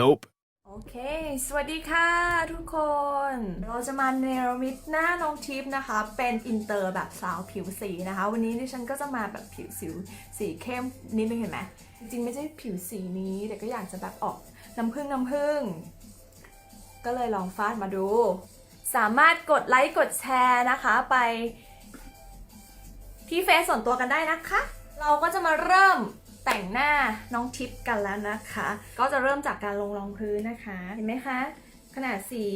Nope. โอเค สวัสดีค่ะทุกคน เราจะมาเนรมิตหน้าน้องทิพย์นะคะ เป็นอินเตอร์แบบสาวผิวสีนะคะ วันนี้ดิฉันก็จะมาแบบผิวสิวสีเข้มนิดนึงเห็นไหม จริงๆไม่ใช่ผิวสีนี้ แต่ก็อยากจะแบบออกน้ำผึ้งน้ำผึ้ง ก็เลยลองฟาดมาดู สามารถกดไลค์กดแชร์นะคะไป ที่เฟซส่วนตัวกันได้นะคะ เราก็จะมาเริ่ม แต่งหน้าน้องทิปกันแล้วนะคะ ก็จะเริ่มจากการลงรองพื้นนะคะ เห็นไหมคะ ขนาดสี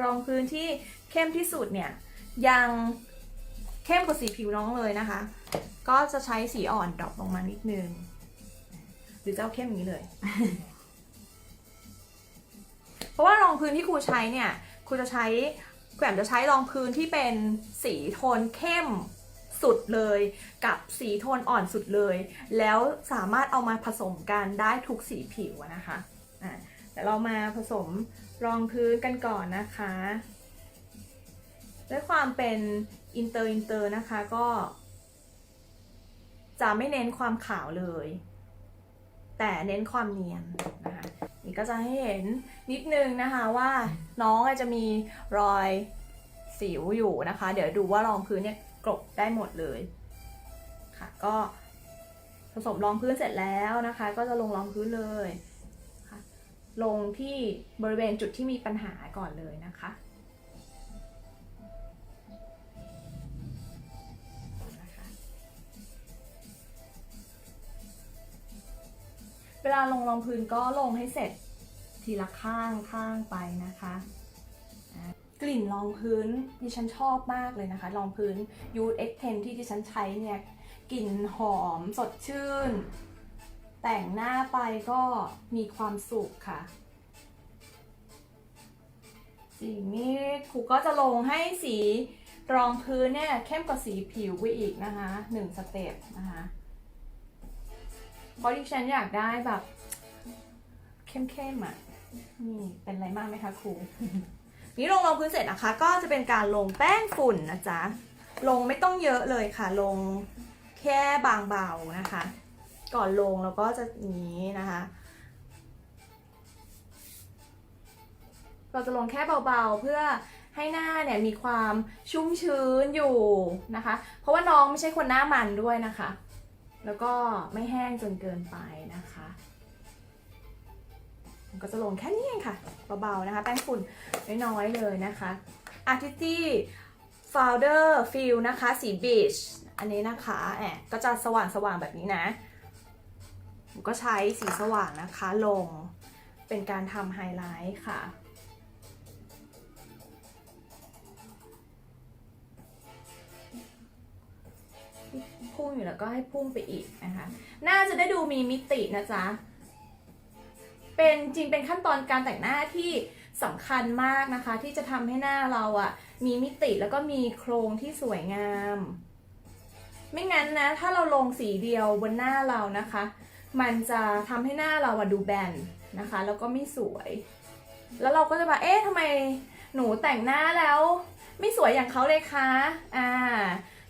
รองพื้นที่เข้มที่สุดเนี่ยยังเข้มกว่าสีผิวน้องเลยนะคะ ก็จะใช้สีอ่อนดรอปลงมานิดนึง หรือจะเอาเข้มอย่างนี้เลย เพราะว่ารองพื้นที่ครูใช้เนี่ยครูจะใช้แกวมจะใช้รองพื้นที่เป็นสีโทนเข้ม สุดเลย กับสีโทนอ่อนสุดเลย แล้วสามารถเอามาผสมกันได้ทุกสีผิวนะคะอะแต่เรามาผสมรองพื้นกันก่อนนะคะ ด้วยความเป็นอินเตอร์อินเตอร์นะคะก็ จะไม่เน้นความขาวเลย แต่เน้นความเนียนนะคะนี่ก็จะให้เห็นนิดนึงนะคะว่าน้องอาจจะมีรอยสิวอยู่นะคะ เดี๋ยวดูว่ารองพื้นเนี่ย กลบได้หมดเลยค่ะก็ผสมรองพื้นเสร็จแล้วนะคะ ก็จะลงรองพื้นเลยค่ะลงที่บริเวณจุดที่มีปัญหาก่อนเลยนะคะเวลาลงรองพื้นก็ลงให้เสร็จทีละข้างข้างไปนะคะ กลิ่นรองพื้นดิฉันชอบมากเลยนะคะรองพื้น u x 10ที่ดิฉันใช้เนี่ยกลิ่นหอมสดชื่น แต่งหน้าไปก็มีความสุขค่ะสีนี้ครูก็จะลงให้สีรองพื้นเนี่ยเข้มกว่าสีผิวไปอีกนะคะหนึ่งสเต็ปนะคะเพราะดิฉันอยากได้แบบเข้มๆอะนี่เป็นอะไรมากไหมคะครู นี่ลงรองพื้นเสร็จนะคะ ก็จะเป็นการลงแป้งฝุ่นนะจ๊ะ ลงไม่ต้องเยอะเลยค่ะ ลงแค่บางเบานะคะ ก่อนลงแล้วก็จะอย่างนี้นะคะ เราจะลงแค่เบาๆเพื่อให้หน้าเนี่ยมีความชุ่มชื้นอยู่นะคะ เพราะว่าน้องไม่ใช่คนหน้ามันด้วยนะคะ แล้วก็ไม่แห้งจนเกินไปนะคะ มันก็จะลงแค่นี้เองค่ะเบาๆนะคะ แป้งฝุ่นน้อยๆเลยนะคะ Artity Founder Fill นะคะ สีบีชอันนี้นะคะแอบก็จะสว่างๆแบบนี้นะผมก็ใช้สีสว่างนะคะลงเป็นการทำไฮไลท์ค่ะพุ่งอยู่แล้วก็ให้พุ่งไปอีกนะคะ น่าจะได้ดูมีมิตินะจ๊ะ เป็นจริงเป็นขั้นตอนการแต่งหน้าที่สำคัญมากนะคะ ที่จะทำให้หน้าเราอะ่ะ มีมิติแล้วก็มีโครงที่สวยงาม ไม่งั้นนะ ถ้าเราลงสีเดียวบนหน้าเรานะคะ มันจะทำให้หน้าเราอะดูแบนนะคะ แล้วก็ไม่สวย แล้วเราก็จะแบบเอ๊ะทำไมหนูแต่งหน้าแล้ว ไม่สวยอย่างเขาเลยคะอ่า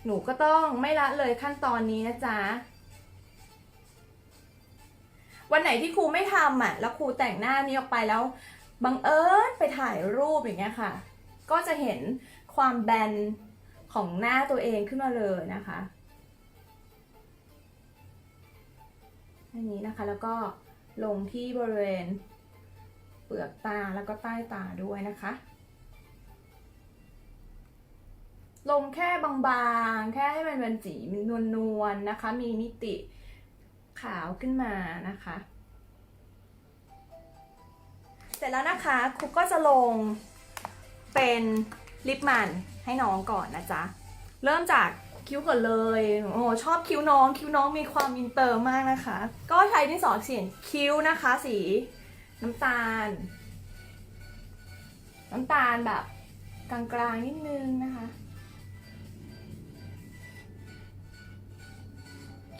หนูก็ต้องไม่ละเลยขั้นตอนนี้นะจ๊ะ วันไหนที่ครูไม่ทำอะ แล้วครูแต่งหน้านี้ออกไปแล้วบังเอิญไปถ่ายรูปอย่างเงี้ยค่ะ ก็จะเห็นความแบนของหน้าตัวเองขึ้นมาเลยนะคะอันนี้นะคะแล้วก็ลงที่บริเวณ เปลือกตาแล้วก็ใต้ตาด้วยนะคะ ลงแค่บางๆ แค่ให้มันเป็นสีนวลๆนะคะ มีมิติ ขาวขึ้นมานะคะ เสร็จแล้วนะคะครูก็จะลงเป็นลิปมันให้น้องก่อนนะจ๊ะ เริ่มจากคิ้วก่อนเลย โอ้ชอบคิ้วน้อง คิ้วน้องมีความอินเตอร์มากนะคะ ก็ใช้ที่สอเสียงคิ้วนะคะ สีน้ำตาล น้ำตาลแบบกลางๆนิดนึงนะคะ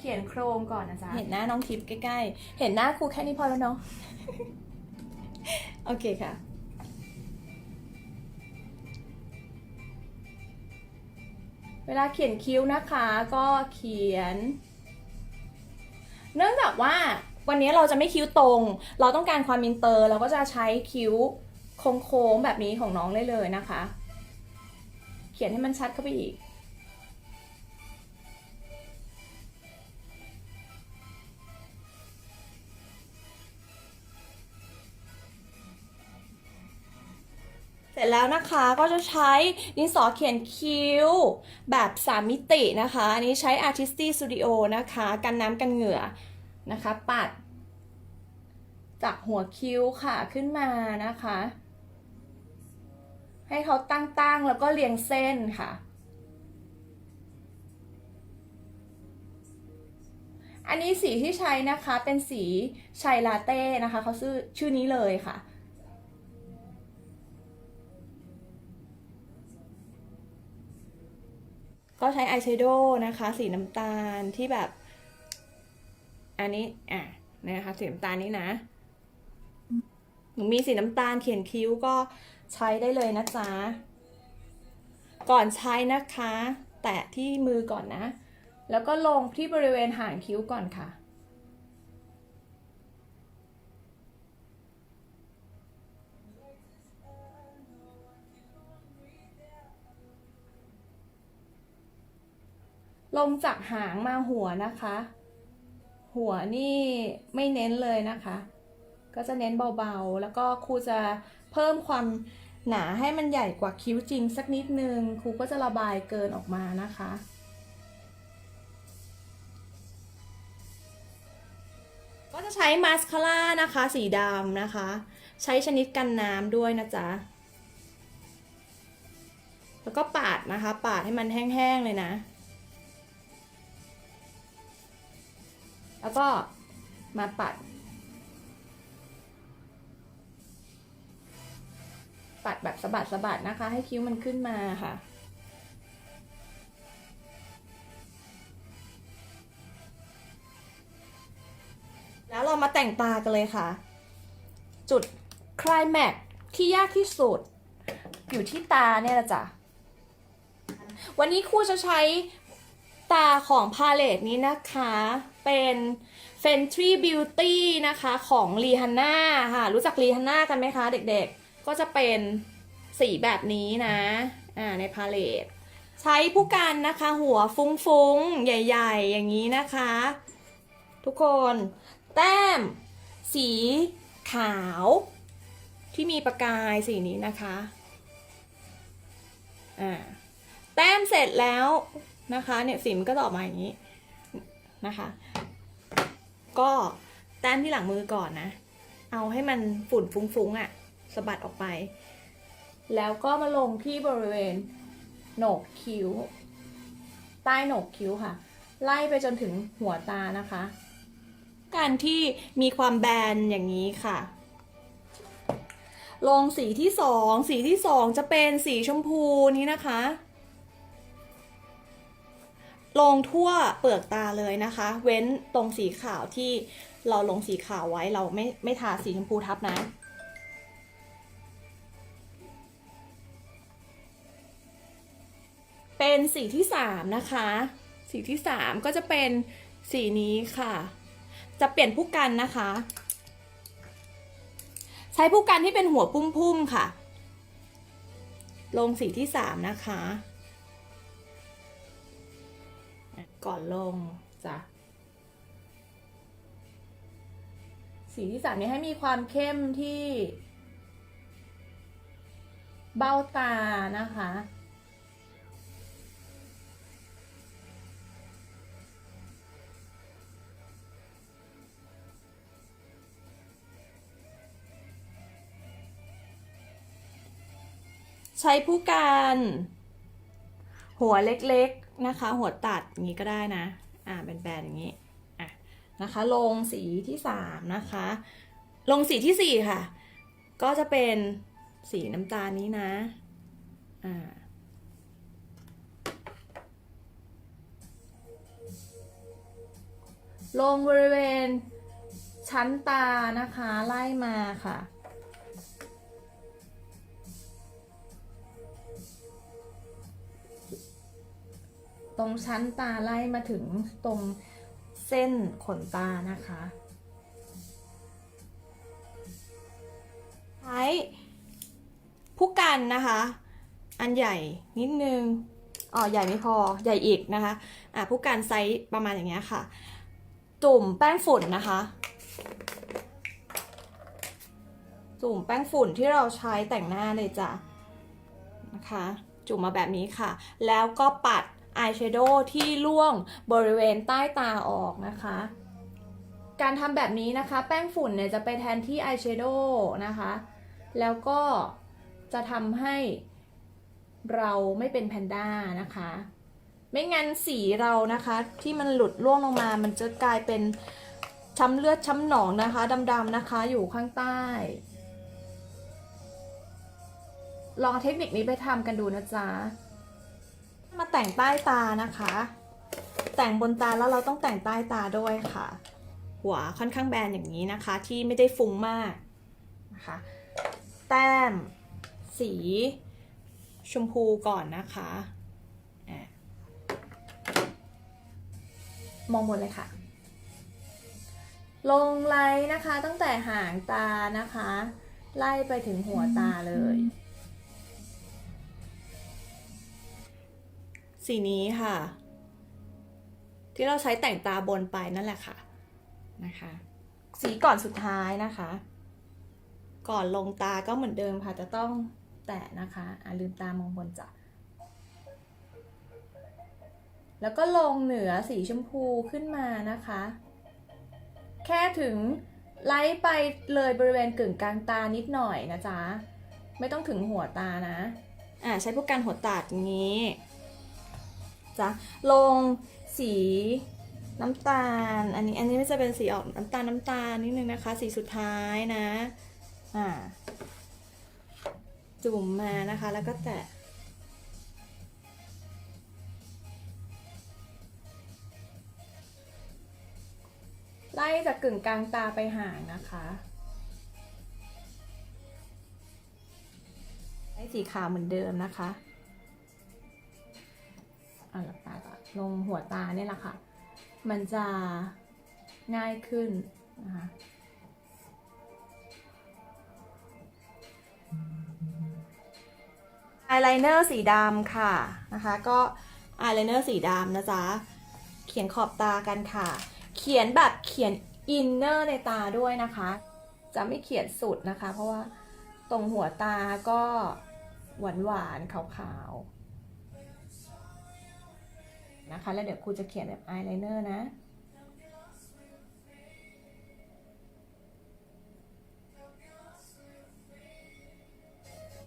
ขียนโครงก่อนนะจ๊ะ เห็นหน้าน้องทิพย์ใกล้ๆ เห็นหน้าครูแค่นี้พอแล้วเนาะ โอเคค่ะ เวลาเขียนคิ้วนะคะก็เขียน เนื่องจากว่าวันนี้เราจะไม่คิ้วตรง เราต้องการความอินเตอร์ เราก็จะใช้คิ้วโค้งๆแบบนี้ของน้องได้เลยนะคะ เขียนให้มันชัดเข้าไปอีก จแล้วนะคะก็จะใช้ดินสอเขียนคิ้ว แบบ3มิตินะคะ อันนี้ใช้ Artisty Studio นะคะ กันน้ำกันเหงื่อนะคะ ปัด จากหัวคิ้วค่ะขึ้นมานะคะ ให้เขาตั้งๆแล้วก็เรียงเส้นค่ะอันนี้สีที่ใช้นะคะเป็นสีชัยลาเต้นะคะเขาชื่อชื่อนี้เลยค่ะ ก็ใช้อายแชโดว์นะคะ สีน้ำตาลที่แบบ อันนี้อะนะคะสีน้ำตาลนี้นะหนูมีสีน้ำตาลเขียนคิ้วก็ใช้ได้เลยนะจ๊ะ ก่อนใช้นะคะ แตะที่มือก่อนนะ แล้วก็ลงที่บริเวณหางคิ้วก่อนค่ะ ลงจากหางมาหัวนะคะ หัวนี่ไม่เน้นเลยนะคะ ก็จะเน้นเบาๆ แล้วก็ครูจะเพิ่มความหนาให้มันใหญ่กว่าคิ้วจริงสักนิดนึงครูก็จะระบายเกินออกมานะคะก็จะใช้มาสคาร่านะคะ สีดำนะคะ ใช้ชนิดกันน้ำด้วยนะจ๊ะ แล้วก็ปาดนะคะ ปาดให้มันแห้งๆเลยนะ แล้วก็มาปัด ปัดแบบสะบัดสะบัดนะคะ ให้คิ้วมันขึ้นมาค่ะแล้วเรามาแต่งตากันเลยค่ะ จุดคลายแม็กที่ยากที่สุด อยู่ที่ตาเนี่ยละจ้ะวันนี้ครูจะใช้ ตาของพาเลตนี้นะคะเป็น Fenty Beauty นะคะของรีฮันน่าค่ะรู้จักรีฮันน่ากันไหมคะเด็กๆ ก็จะเป็นสีแบบนี้นะอ่าในพาเลตใช้ผู้กันนะคะหัวฟุ้งๆ ใหญ่ๆ อย่างนี้นะคะ ทุกคนแต้ม สีขาวที่มีประกายสีนี้นะคะอ่าแต้มเสร็จแล้ว นะคะเนี่ยสีมันก็จะออกมาอย่างนี้นะคะ ก็แต้มที่หลังมือก่อนนะ เอาให้มันฝุ่นฟุ้งๆอะ่ะสะบัดออกไป แล้วก็มาลงที่บริเวณโหนกคิ้ว ใต้โหนกคิ้วค่ะ ไล่ไปจนถึงหัวตานะคะ การที่มีความแบนอย่างนี้ค่ะ ลงสีที่สองสีที่สองจะเป็นสีชมพูนี้นะคะ ลงทั่วเปลือกตาเลยนะคะ เว้นตรงสีขาวที่เราลงสีขาวไว้เราไม่ไม่ทาสีชมพูทับนะเป็นสีที่สามนะคะ สีที่สามก็จะเป็นสีนี้ค่ะ จะเปลี่ยนผู้กันนะคะ ใช้ผู้กันที่เป็นหัวพุ่มๆค่ะ ลงสีที่สามนะคะ ก่อนลงจ้ะสีที่สามนี้ให้มีความเข้มที่ เบ้าตานะคะ ใช้ผู้การ หัวเล็กๆ นะคะ หัวตัดอย่างนี้ก็ได้นะ อ่าแบนๆอย่างนี้อะนะคะ ลงสีที่สามนะคะ ลงสีที่สี่ค่ะ ก็จะเป็นสีน้ำตาลนี้นะอ่าลงบริเวณชั้นตานะคะ ไล่มาค่ะ ตรงชั้นตาไล่มาถึงตรงเส้นขนตานะคะใช้ผู้กันนะคะ อันใหญ่นิดนึงอ๋อใหญ่ไม่พอใหญ่อีกนะคะอะผู้กันไซส์ประมาณอย่างเงี้ยค่ะ จุ่มแป้งฝุ่นนะคะ จุ่มแป้งฝุ่นที่เราใช้แต่งหน้าเลยจ้ะนะคะ จุ่มมาแบบนี้ค่ะ แล้วก็ปัด อายแชโดว์ที่ล่วงบริเวณใต้ตาออกนะคะ การทำแบบนี้นะคะ แป้งฝุ่นเนี่ยจะไปแทนที่อายแชโดว์นะคะ แล้วก็จะทำให้เราไม่เป็นแพนด้านะคะ ไม่งั้นสีเรานะคะที่มันหลุดร่วงลงมา มันจะกลายเป็นช้ำเลือดช้ำหนองนะคะดำๆนะคะอยู่ข้างใต้ ลองเทคนิคนี้ไปทำกันดูนะจ๊ะ มาแต่งใต้ตานะคะ แต่งบนตาแล้วเราต้องแต่งใต้ตาด้วยค่ะ หัวค่อนข้างแบนอย่างนี้นะคะ ที่ไม่ได้ฟุ้งมากนะคะ แต้ม สีชมพูก่อนนะคะอะมองบนเลยค่ะ ลงไลน์นะคะตั้งแต่หางตานะคะ ไล่ไปถึงหัวตาเลย สีนี้ค่ะ ที่เราใช้แต่งตาบนไปนั่นแหละค่ะนะคะ สีก่อนสุดท้ายนะคะ ก่อนลงตาก็เหมือนเดิมค่ะจะต้องแตะนะคะอะลืมตามองบนจ้ะแล้วก็ลงเหนือสีชมพูขึ้นมานะคะ แค่ถึงไล่ไปเลยบริเวณกึ่งกลางตานิดหน่อยนะจ๊ะ ไม่ต้องถึงหัวตานะ อ่าใช้พวกกันหัวตัดอย่างนี้ จ้ะลงสีน้ำตาล อันนี้อันนี้จะเป็นสีออกน้ำตาลน้ำตาลนิดนึงนะคะ สีสุดท้ายนะ อ่า จุ่มมานะคะ แล้วก็แตะไล่จากกึ่งกลางตาไปห่างนะคะให้สีขาวเหมือนเดิมนะคะ ลงหัวตาเนี่ยแหละค่ะ มันจะง่ายขึ้นนะคะอายไลเนอร์สีดำค่ะนะคะ ก็อายไลเนอร์สีดำนะจ๊ะ เขียนขอบตากันค่ะ เขียนแบบเขียนอินเนอร์ในตาด้วยนะคะ จะไม่เขียนสุดนะคะ เพราะว่าตรงหัวตาก็หวานหวานๆขาวๆ นะคะ แล้วเดี๋ยวครูจะเขียนแบบอายไลเนอร์นะ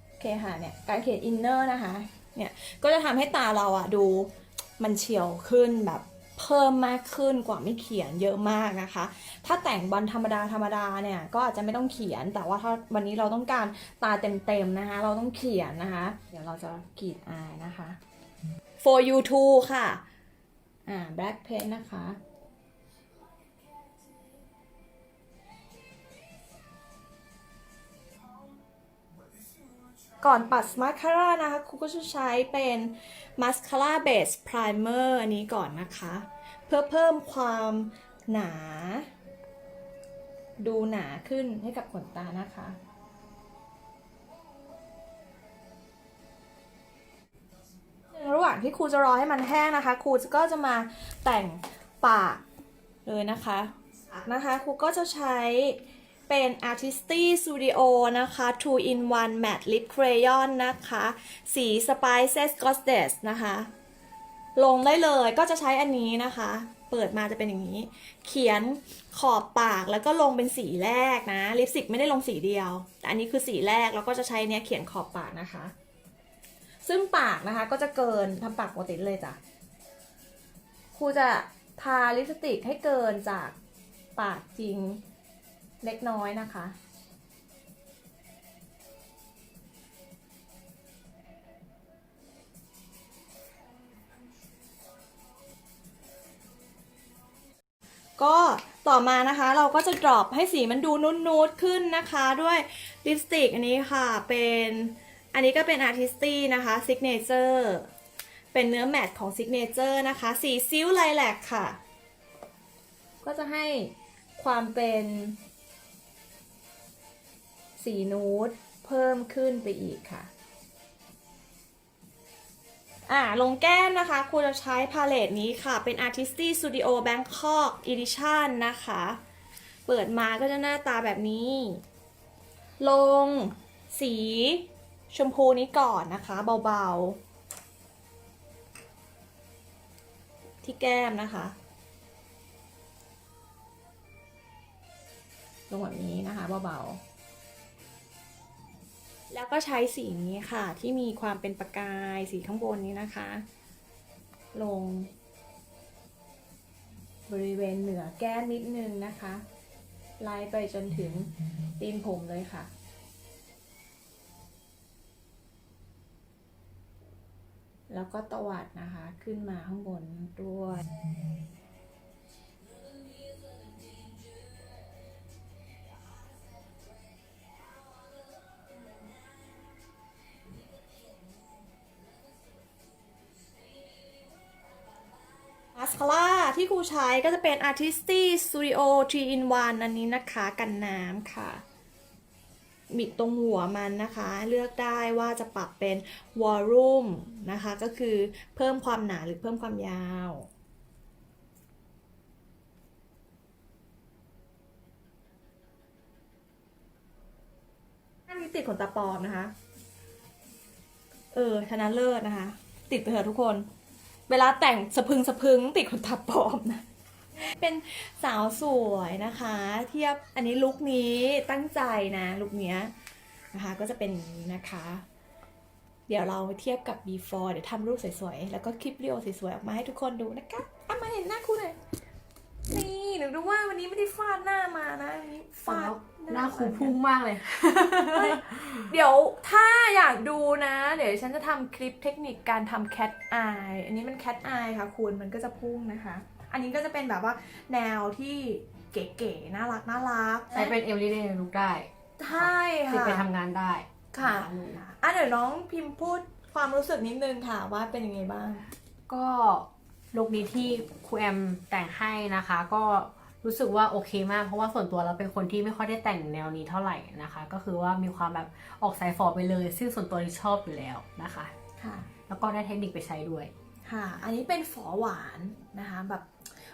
โอเคค่ะเนี่ยการเขียนอินเนอร์นะคะเนี่ยก็จะทำให้ตาเราอะดูมันเฉียวขึ้นแบบเพิ่มมากขึ้นกว่าไม่เขียนเยอะมากนะคะ ถ้าแต่งบอลธรรมดาธรรมดาเนี่ยก็อาจจะไม่ต้องเขียน แต่ว่าถ้าวันนี้เราต้องการตาเต็มๆนะคะ เราต้องเขียนนะคะ เดี๋ยวเราจะกรีดอายนะคะ for you too ค่ะ อ่า black pen นะคะ ก่อนปัดมาสคาร่านะคะครูก็จะใช้เป็นมาสคาร่าเบสพร i เมอร์อันนี้ก่อนนะคะ เพื่อเพิ่มความหนา ดูหนาขึ้นให้กับขนตานะคะ ระหว่างที่ครูจะรอให้มันแห้งนะคะ ครูก็จะมาแต่งปากเลยนะคะนะคะครูก็จะใช้เป็น Artisty Studio นะคะ2 in 1 Matte Lip Crayon นะคะ สี Spices Goddess นะคะ ลงได้เลยก็จะใช้อันนี้นะคะ เปิดมาจะเป็นอย่างนี้ เขียนขอบปากแล้วก็ลงเป็นสีแรกนะ ลิปสติกไม่ได้ลงสีเดียว แต่อันนี้คือสีแรกแล้วก็จะใช้เนี้ยเขียนขอบปากนะคะ ซึ่งปากนะคะก็จะเกินทำปากปกติเลยจ้ะครูจะทาลิปสติกให้เกินจากปากจริงเล็กน้อยนะคะ ก็ต่อมานะคะเราก็จะดรอปให้สีมันดูนูดๆขึ้นนะคะ ด้วยลิปสติกอันนี้ค่ะเป็น อันนี้ก็เป็น Artisty นะคะ Signature เป็นเนื้อแมตต์ของ Signature นะคะ สีซิลไลแลกค่ะ ก็จะให้ความเป็นสีนูดเพิ่มขึ้นไปอีกค่ะ อ่า ลงแก้มนะคะครูจะใช้พาเลตนี้ค่ะ เป็น Artisty Studio Bangkok Edition นะคะ เปิดมาก็จะหน้าตาแบบนี้ ลงสี ชมพูนี้ก่อนนะคะ เบาๆ ที่แก้มนะคะ ลงแบบนี้นะคะเบาๆ แล้วก็ใช้สีนี้ค่ะ ที่มีความเป็นประกายสีข้างบนนี้นะคะ ลง บริเวณเหนือแก้มนิดนึงนะคะ ไล่ไปจนถึงตีนผมเลยค่ะ แล้วก็ตวัดนะคะขึ้นมาข้างบนด้วยมาสคาร่าที่ครูใช้ก็จะเป็น Artisty Studio 3 in 1 อันนี้นะคะ กันน้ำค่ะ บิดตรงหัวมันนะคะ เลือกได้ว่าจะปรับเป็น volume นะคะ ก็คือเพิ่มความหนาหรือเพิ่มความยาวนี้ติดขนตาปลอมนะคะ เออ ชนะเลิศนะคะ ติดไปเถอะทุกคน เวลาแต่งสะพึงสะพึงติดขนตาปลอมนะ เป็นสาวสวยนะคะ เทียบอันนี้ลุคนี้ตั้งใจนะลุคเนี้ยนะคะก็จะเป็นอย่างนี้นะคะ เดี๋ยวเราเทียบกับ before เดี๋ยวทำรูปสวยๆ แล้วก็คลิปวิดีโอสวยๆ ออกมาให้ทุกคนดูนะคะเอามาเห็นหน้าคุณหน่อยนี่หนูรู้ว่าวันนี้ไม่ได้ฟาดหน้ามานะวันนี้ฟาดหน้าคูพุ่งมากเลย เดี๋ยวถ้าอยากดูนะ เดี๋ยวฉันจะทำคลิปเทคนิคการทำ cat eye อันนี้มัน cat eye ค่ะคุณมันก็จะพุ่งนะคะ อันนี้ก็จะเป็นแบบว่าแนวที่เก๋ๆน่ารักน่ารักใช้เป็นเอลลี่เดย์ลุกได้ใช่ติดค่ะไปทำงานได้ค่ะนลูกอะเดี๋ยวน้องพิมพ์พูดความรู้สึกนิดนึงค่ะว่าเป็นยังไงบ้าง ก็ลุคนี้ที่ครูแอมแต่งให้นะคะ ก็รู้สึกว่าโอเคมากเพราะว่าส่วนตัวเราเป็นคนที่ไม่ค่อยได้แต่งแนวนี้เท่าไหร่นะคะ ก็คือว่ามีความแบบออกสายฟอไปเลย ซึ่งส่วนตัวที่ชอบอยู่แล้วนะคะค่ะ แล้วก็ได้เทคนิคไปใช้ด้วยค่ะ อันนี้เป็นฝอหวานนะคะแบบ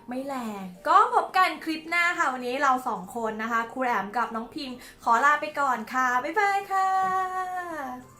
ไม่แรง ก็พบกันคลิปหน้าค่ะ วันนี้เราสองคนนะคะครูแอมกับน้องพิมพ์ขอลาไปก่อนค่ะ บ๊ายบายค่ะ